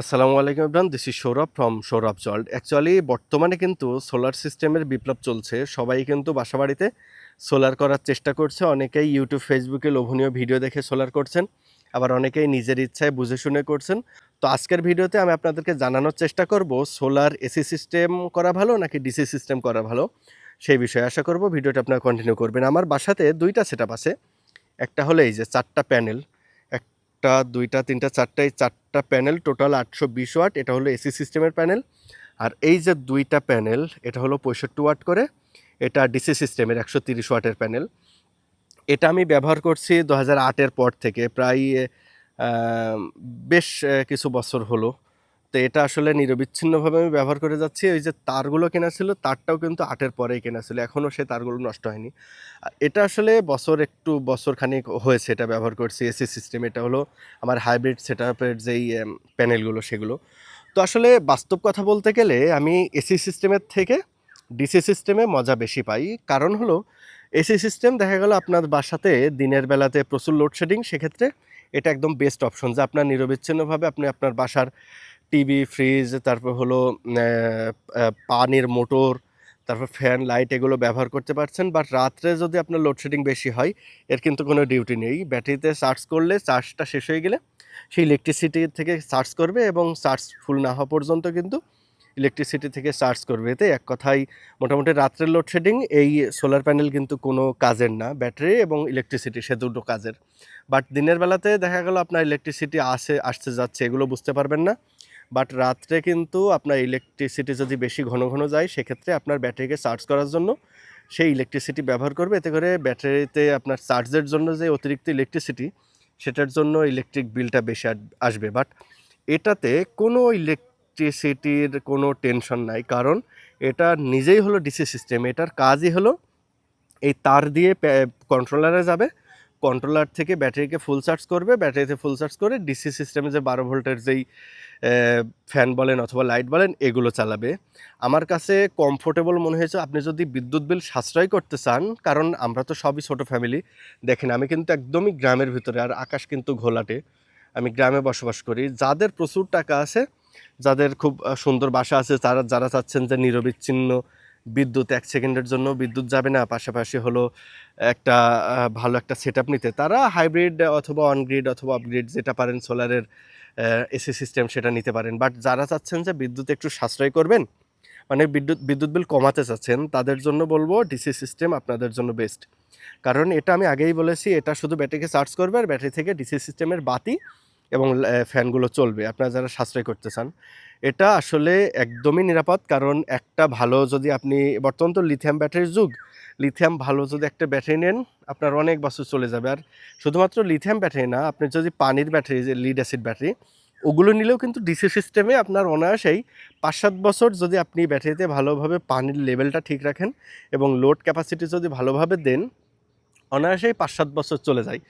আসসালামু আলাইকুম Ibran this is Sourav from Sourav জল্ড। Actually বর্তমানে কিন্তু সোলার সিস্টেমের বিপ্লব চলছে। সবাই কিন্তু বাসাবাড়িতে সোলার করার চেষ্টা করছে। অনেকেই ইউটিউব ফেসবুকে লোভনীয় ভিডিও দেখে সোলার করছেন। আবার অনেকেই নিজের ইচ্ছায় বুঝে শুনে করছেন। তো আজকের ভিডিওতে আমি আপনাদেরকে জানানোর চেষ্টা করব সোলার এসি সিস্টেম করা ভালো নাকি ডিসি সিস্টেম করা ভালো? সেই বিষয়ে আশা করব ভিডিওটা আপনারা কন্টিনিউ করবেন। আমার বাসাতে দুইটা সেট আছে। একটা হলো এই যে চারটা প্যানেল একটা দুইটা, তিনটা, চারটা, এই চারটা প্যানেল টোটাল আটশো বিশ ওয়াট, এটা হলো এসি সিস্টেমের প্যানেল। আর এই যে দুইটা প্যানেল, এটা হলো পঁয়ষট্টি ওয়াট করে, এটা ডিসি সিস্টেমের একশো তিরিশ ওয়াটের প্যানেল। এটা আমি ব্যবহার করছি দু হাজার আটের পর থেকে, প্রায় বেশ কিছু বছর হলো। তো এটা আসলে নিরবিচ্ছিন্নভাবে আমি ব্যবহার করে যাচ্ছি। ওই যে তারগুলো কেনা ছিল, তারটাও কিন্তু আটের পরেই কেনা ছিল। এখনও সে তারগুলো নষ্ট হয়নি। এটা আসলে বছর একটু, বছর খানিক হয়েছে এটা ব্যবহার করছি। এসি সিস্টেম, এটা হলো আমার হাইব্রিড সেট আপের যেই প্যানেলগুলো, সেগুলো। তো আসলে বাস্তব কথা বলতে গেলে আমি এসি সিস্টেমের থেকে ডিসি সিস্টেমে মজা বেশি পাই। কারণ হলো, এসি সিস্টেম দেখা গেল আপনার বাসাতে দিনের বেলাতে প্রচুর লোডশেডিং সেক্ষেত্রে এটা একদম বেস্ট অপশন যে আপনার নিরবিচ্ছিন্নভাবে আপনি আপনার বাসার টিভি, ফ্রিজ, তারপর হলো পানির মোটর, তারপর ফ্যান, লাইট এগুলো ব্যবহার করতে পারছেন। বাট রাত্রে যদি আপনার লোডশেডিং বেশি হয়, এর কিন্তু কোনো ডিউটি নেই। ব্যাটারিতে চার্জ করলে চার্জটা শেষ হয়ে গেলে সেই ইলেকট্রিসিটি থেকে চার্জ করবে এবং চার্জ ফুল না হওয়া পর্যন্ত কিন্তু ইলেকট্রিসিটি থেকে চার্জ করবে। এতে এক কথায় মোটামুটি রাত্রের লোডশেডিং এই সোলার প্যানেল কিন্তু কোনো কাজের না, ব্যাটারি এবং ইলেকট্রিসিটি সে দুটো কাজের। বাট দিনের বেলাতে দেখা গেল আপনার ইলেকট্রিসিটি আসে, আসতে যাচ্ছে, এগুলো বুঝতে পারবেন না। বাট রাত্রে কিন্তু আপনার ইলেকট্রিসিটি যদি বেশি ঘন ঘন যায়, সেক্ষেত্রে আপনার ব্যাটারিকে চার্জ করার জন্য সেই ইলেকট্রিসিটি ব্যবহার করবে। এতে করে ব্যাটারিতে আপনার চার্জের জন্য যে অতিরিক্ত ইলেকট্রিসিটি সেটার জন্য ইলেকট্রিক বিলটা বেশি আসবে। বাট এটাতে কোনো ইলেকট্রিসিটির কোনো টেনশন নাই। কারণ এটা নিজেই হলো ডিসি সিস্টেম এটার কাজই হলো এই তার দিয়ে কন্ট্রোলারে যাবে। কন্ট্রোলার থেকে ব্যাটারিকে ফুল চার্জ করবে। ব্যাটারিতে ফুল চার্জ করে ডিসি সিস্টেমে যে বারো ভোল্টের যেই ফ্যান বলেন অথবা লাইট বলেন, এগুলো চালাবে। আমার কাছে কমফোর্টেবল মনে হয়েছে আপনি যদি বিদ্যুৎ বিল সাশ্রয় করতে চান, কারণ আমরা তো সবই ছোট ফ্যামিলি দেখেন আমি কিন্তু একদমই গ্রামের ভিতরে আর আকাশ কিন্তু ঘোলাটে। আমি গ্রামে বসবাস করি। যাদের প্রচুর টাকা আছে, যাদের খুব সুন্দর বাসা আছে, তারা, যারা চাচ্ছেন যে নিরবিচ্ছিন্ন বিদ্যুৎ, এক সেকেন্ডের জন্য বিদ্যুৎ যাবে না, পাশাপাশি হলো একটা ভালো একটা সেট নিতে, তারা হাইব্রিড অথবা অনগ্রিড অথবা আপগ্রিড যেটা পারেন সোলারের এসি সিস্টেম সেটা নিতে পারেন। বাট যারা চাচ্ছেন যে বিদ্যুৎ একটু সাশ্রয় করবেন মানে বিদ্যুৎ বিদ্যুৎ বিল কমাতে চাচ্ছেন, তাদের জন্য বলব ডিসি সিস্টেম আপনাদের জন্য বেস্ট কারণ এটা আমি আগেই বলেছি, এটা শুধু ব্যাটারিকে চার্জ করবে আর ব্যাটারি থেকে ডিসি সিস্টেমের বাতি এবং ফ্যানগুলো চলবে। আপনারা যারা সাশ্রয় করতে চান, এটা আসলে একদমই নিরাপদ। কারণ একটা ভালো যদি আপনি, বর্তমান তো লিথিয়াম ব্যাটারির যুগ লিথিয়াম ভালো যদি একটা ব্যাটারি নেন, আপনার অনেক বছর চলে যাবে। আর শুধুমাত্র লিথিয়াম ব্যাটারি না, আপনি যদি পানির ব্যাটারি যে লিড অ্যাসিড ব্যাটারি ওগুলো নিলেও কিন্তু ডিসি সিস্টেমে আপনার অনায়াসেই পাঁচ সাত বছর যদি আপনি ব্যাটারিতে ভালোভাবে পানির লেভেলটা ঠিক রাখেন এবং লোড ক্যাপাসিটি যদি ভালোভাবে দেন, অনায়াসেই পাঁচ সাত বছর চলে যায়।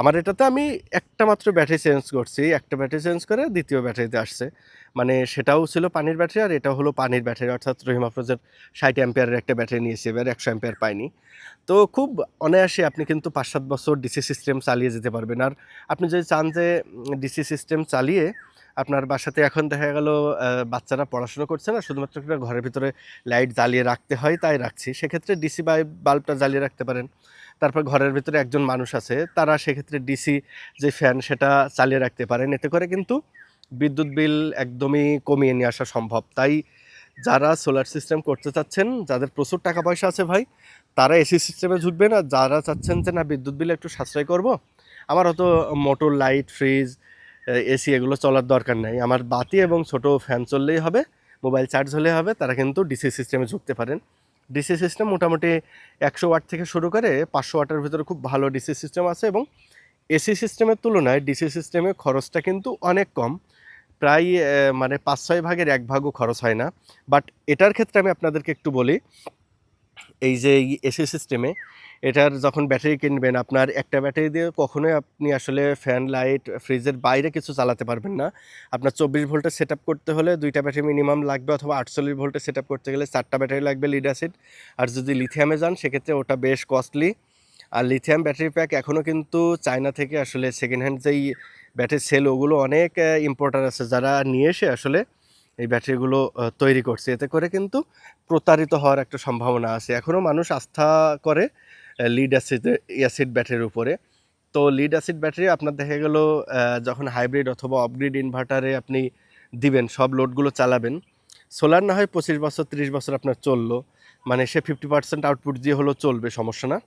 আমার এটাতে আমি একটা মাত্র ব্যাটারি চেঞ্জ করছি, একটা ব্যাটারি চেঞ্জ করে দ্বিতীয় ব্যাটারিতে আসছে। মানে সেটাও ছিল পানির ব্যাটারি আর এটা হলো পানির ব্যাটারি। অর্থাৎ রহিম আফরোজের ষাট অ্যাম্পিয়ারের একটা ব্যাটারি নিয়েছি, এবার একশো অ্যাম্পিয়ার পাইনি তো খুব অনায়াসে আপনি কিন্তু পাঁচ সাত বছর ডিসি সিস্টেম চালিয়ে যেতে পারবেন। আর আপনি যদি চান যে ডিসি সিস্টেম চালিয়ে আপনার বাসাতে এখন দেখা গেল বাচ্চারা পড়াশোনা করছে না, শুধুমাত্র একটা ঘরের ভিতরে লাইট জ্বালিয়ে রাখতে হয়, তাই রাখছি। সেক্ষেত্রে ডিসি বাল্বটা জ্বালিয়ে রাখতে পারেন। তারপর ঘরের ভিতরে একজন মানুষ আছে, তারা সেক্ষেত্রে ডিসি যে ফ্যান সেটা চালিয়ে রাখতে পারেন। এতে করে কিন্তু বিদ্যুৎ বিল একদমই কমিয়ে নিয়ে আসা সম্ভব। তাই যারা সোলার সিস্টেম করতে চাচ্ছেন, যাদের প্রচুর টাকা পয়সা আছে ভাই, তারা এসি সিস্টেমে ঝুঁকবেন আর যারা চাচ্ছেন যে না, বিদ্যুৎ বিল একটু সাশ্রয় করব, আমার অত মোটর লাইট ফ্রিজ এসি এগুলো চলার দরকার নেই। আমার বাতি এবং ছোট ফ্যান চললেই হবে মোবাইল চার্জ হলে হবে, তারা কিন্তু ডিসি সিস্টেমে ঝুঁকতে পারেন। ডিসি সিস্টেম মোটামুটি একশো ওয়াট থেকে শুরু করে পাঁচশো ওয়াটের ভিতরে খুব ভালো ডিসি সিস্টেম আছে এবং এসি সিস্টেমের তুলনায় ডিসি সিস্টেমে খরচটা কিন্তু অনেক কম। প্রায় মানে পাঁচ, ছয় ভাগের এক ভাগও খরচ হয় না। বাট এটার ক্ষেত্রে আমি আপনাদেরকে একটু বলি, এই যে এসি সিস্টেমে, এটার যখন ব্যাটারি কিনবেন, আপনার একটা ব্যাটারি দিয়ে কখনোই আপনি আসলে ফ্যান, লাইট, ফ্রিজের বাইরে কিছু চালাতে পারবেন না। আপনার চব্বিশ ভোল্টের সেট করতে হলে দুইটা ব্যাটারি মিনিমাম লাগবে অথবা আটচল্লিশ ভোল্টের সেট করতে গেলে চারটা ব্যাটারি লাগবে লিড অ্যাসিড। আর যদি লিথিয়ামে যান, সেক্ষেত্রে ওটা বেশ কস্টলি। আর লিথিয়াম ব্যাটারি প্যাক এখনও কিন্তু চায়না থেকে আসলে সেকেন্ড হ্যান্ড যেই ব্যাটারি সেল ওগুলো অনেক ইম্পোর্টার আছে। যারা নিয়ে এসে আসলে এই ব্যাটারিগুলো তৈরি করছে। এতে করে কিন্তু প্রতারিত হওয়ার একটা সম্ভাবনা আছে। এখনও মানুষ আস্থা করে লিড অ্যাসিড অ্যাসিড ব্যাটারির উপরে। তো লিড অ্যাসিড ব্যাটারি আপনার দেখা গেল যখন হাইব্রিড অথবা অফগ্রিড ইনভার্টারে আপনি দিবেন, সব লোডগুলো চালাবেন। সোলার না হয় পঁচিশ বছর, তিরিশ বছর আপনার চলল। মানে সে ফিফটি পার্সেন্ট আউটপুট দিয়ে হলেও চলবে, সমস্যা না।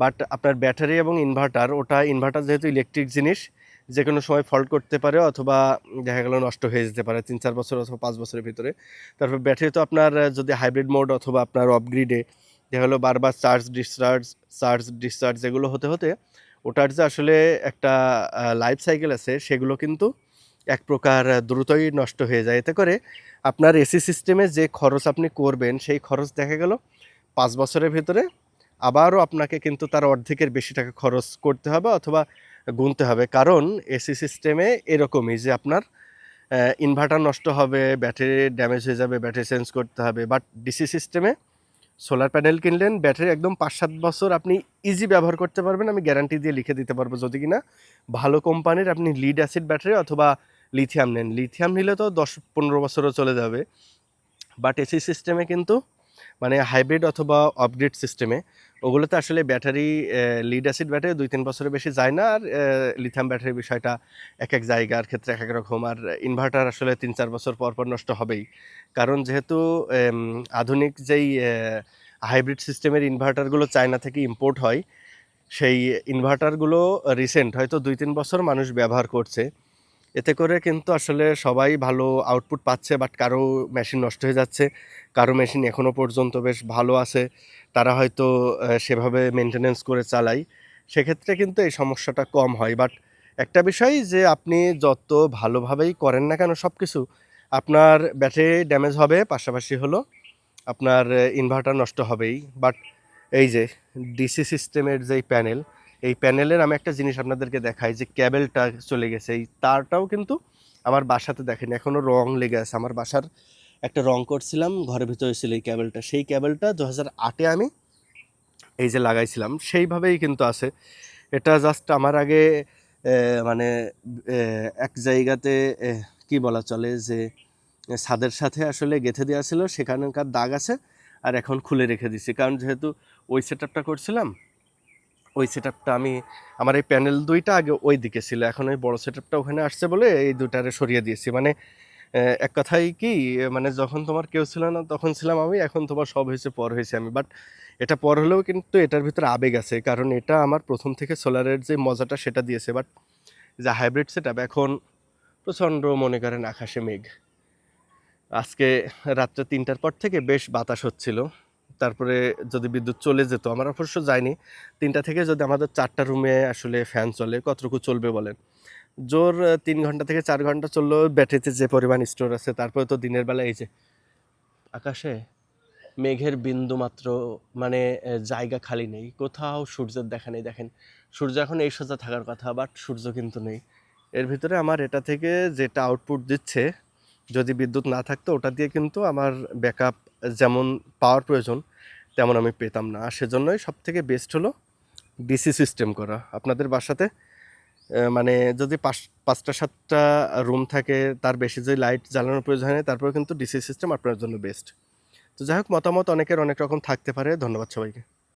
বাট আপনার ব্যাটারি এবং ইনভার্টার ওটা ইনভার্টার যেহেতু ইলেকট্রিক জিনিস যে কোনো সময় ফল্ট করতে পারে অথবা দেখা গেল নষ্ট হয়ে যেতে পারে, তিন চার বছর অথবা পাঁচ বছরের ভিতরে। তারপর ব্যাটারি তো আপনার যদি হাইব্রিড মোড অথবা আপনার অফগ্রিডে দেখা গেলো বারবার চার্জ ডিসচার্জ চার্জ ডিসচার্জ এগুলো হতে হতে, ওটার যে আসলে একটা লাইফ সাইকেল আছে, সেগুলো কিন্তু এক প্রকার দ্রুতই নষ্ট হয়ে যায়। এতে করে আপনার এসি সিস্টেমে যে খরচ আপনি করবেন, সেই খরচ দেখা গেল পাঁচ বছরের ভিতরে আবারও আপনাকে কিন্তু তার অর্ধেকের বেশি টাকা খরচ করতে হবে অথবা গুনতে হবে। কারণ এসি সিস্টেমে এরকমই যে আপনার ইনভার্টার নষ্ট হবে ব্যাটারি ড্যামেজ হয়ে যাবে ব্যাটারি চেঞ্জ করতে হবে। বাট ডিসি সিস্টেমে সোলার প্যানেল কিনলেন ব্যাটারি একদম পাঁচ সাত বছর আপনি ইজি ব্যবহার করতে পারবেন। আমি গ্যারান্টি দিয়ে লিখে দিতে পারব। যদি কিনা ভালো কোম্পানির আপনি লিড অ্যাসিড ব্যাটারি অথবা লিথিয়াম নেন। লিথিয়াম নিলে তো দশ পনেরো বছরও চলে যাবে। বাট এসি সিস্টেমে কিন্তু মানে হাইব্রিড অথবা অপগ্রেড সিস্টেমে ওগুলোতে আসলে ব্যাটারি লিড অ্যাসিড ব্যাটারি দুই তিন বছরের বেশি যায় না, আর লিথিয়াম ব্যাটারির বিষয়টা এক এক জায়গার ক্ষেত্রে এক এক রকম, আর ইনভার্টার আসলে তিন চার বছর পর পর নষ্ট হবেই। কারণ যেহেতু আধুনিক যেই হাইব্রিড সিস্টেমের ইনভার্টারগুলো চায়না থেকে ইম্পোর্ট হয়, সেই ইনভার্টারগুলো রিসেন্ট হয়তো দুই তিন বছর মানুষ ব্যবহার করছে। এতে করে কিন্তু আসলে সবাই ভালো আউটপুট পাচ্ছে বাট কারও মেশিন নষ্ট হয়ে যাচ্ছে। কারও মেশিন এখনও পর্যন্ত বেশ ভালো আছে। তারা হয়তো সেভাবে মেনটেনেন্স করে চালায় সেক্ষেত্রে কিন্তু এই সমস্যাটা কম হয়। বাট একটা বিষয় যে আপনি যত ভালোভাবেই করেন না কেন সব কিছু আপনার ব্যাটারি ড্যামেজ হবে, পাশাপাশি হলো আপনার ইনভার্টার নষ্ট হবেই। বাট এই যে ডিসি সিস্টেমের যেই প্যানেল এই প্যানেলের আমি একটা জিনিস আপনাদেরকে দেখাই যে ক্যাবেলটা চলে গেছে। এই তারটাও কিন্তু আমার বাসাতে দেখেন এখনও রং লেগে আছে। আমার বাসার একটা রং করছিলাম, ঘরের ভিতরে ছিল এই ক্যাবেলটা। সেই ক্যাবেলটা দু হাজার আটে আমি এই যে লাগাইছিলাম, সেইভাবেই কিন্তু আছে। এটা জাস্ট আমার আগে মানে এক জায়গাতে কি বলা চলে যে ছাদের সাথে আসলে গেঁথে দেওয়া ছিল, সেখানকার দাগ আছে, আর এখন খুলে রেখে দিছি কারণ যেহেতু ওই সেট করছিলাম ওই সেট আমি, আমার এই প্যানেল দুইটা আগে ওই দিকে ছিল। এখন ওই বড় সেট ওখানে আসছে বলে এই দুটারে সরিয়ে দিয়েছি। মানে এক কথাই কি মানে যখন তোমার কেউ ছিল না, তখন ছিলাম আমি, এখন তোমার সব হয়েছে, পর হয়েছে আমি। বাট এটা পর হলেও কিন্তু এটার ভিতরে আবেগ আছে, কারণ এটা আমার প্রথম থেকে সোলারের যে মজাটা সেটা দিয়েছে। বাট যে হাইব্রিড সেট এখন প্রচণ্ড মনে করেন আকাশে মেঘ। আজকে রাত্রে তিনটার পর থেকে বেশ বাতাস হচ্ছিল। তারপরে যদি বিদ্যুৎ চলে যেত, আমার অবশ্য যায়নি। তিনটা থেকে যদি আমাদের চারটা রুমে আসলে ফ্যান চলে, কতটুকু চলবে বলেন? জোর তিন ঘণ্টা থেকে চার ঘণ্টা চললেও ব্যাটারিতে যে পরিমাণ স্টোর আছে, তারপরে তো দিনের বেলা এই যে আকাশে মেঘের বিন্দু মাত্র মানে জায়গা খালি নেই। কোথাও সূর্যের দেখা নেই, দেখেন। সূর্য এখন এই সোজা থাকার কথা, বাট সূর্য কিন্তু নেই। এর ভিতরে আমার এটা থেকে যেটা আউটপুট দিচ্ছে, যদি বিদ্যুৎ না থাকতো, ওটা দিয়ে কিন্তু আমার ব্যাকআপ যেমন পাওয়ার প্রয়োজন, তেমন আমি পেতাম না। আর সেজন্যই সব থেকে বেস্ট হলো ডিসি সিস্টেম করা। আপনাদের বাসাতে মানে যদি পাঁচ, পাঁচটা, সাতটা রুম থাকে, তার বেশি যদি লাইট জ্বালানোর প্রয়োজন হয় তারপরে কিন্তু ডিসি সিস্টেম আপনার জন্য বেস্ট তো যাই হোক, মতামত অনেকের অনেক রকম থাকতে পারে। ধন্যবাদ সবাইকে।